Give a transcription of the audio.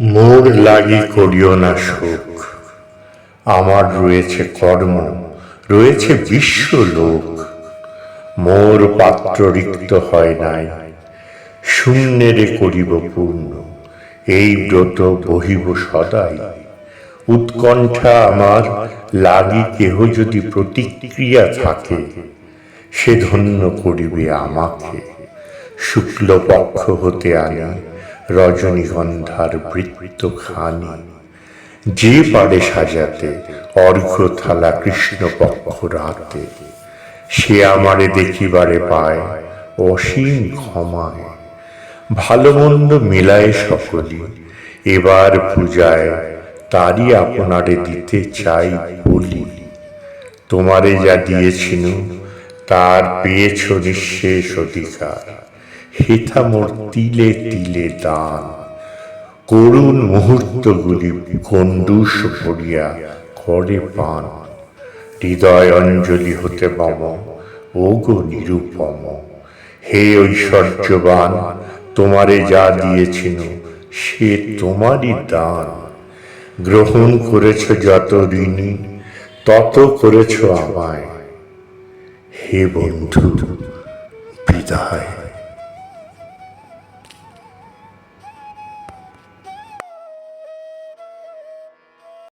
মোর লাগি করিও না শোক আমার রয়েছে কর্ম, রয়েছে বিশ্ব লোক। মোর পাত্র রিক্ত হয় নাই, শূন্যেরে করিব পূর্ণ। এই ব্রত বহিব সদাই। উৎকণ্ঠা আমার লাগি কেহ যদি প্রতিক্রিয়া থাকে, সে ধন্য করিবে আমাকে। শুক্লপক্ষ হতে আনি। রজনীগন্ধার বৃত্ত খানি যে পারে সাজাতে অর্ঘ্য থালা কৃষ্ণপক্ষ রাতে সে আমারে দেখিবারে পায় অসীম ক্ষমায়। ভালো মন্দ মেলায় সকলি, এবার পূজায় তারই আপনারে দিতে চাই বলি। তোমারে যা দিয়েছিল তার পেয়েছ নিঃশেষ অধিকার। হেথা মোর তিলে তিলে দান। করুণ মুহূর্তগুলি কণ্ডুষ করিয়া করে পান। হৃদয় অঞ্জলি হতে মম ও গো নিরুপম। হে ঐশ্বর্যবান, তোমারে যা দিয়েছিল, সে তোমারই দান। গ্রহণ করেছ যত ঋণী, তত করেছ আমায়। হে বন্ধু, বিদায়।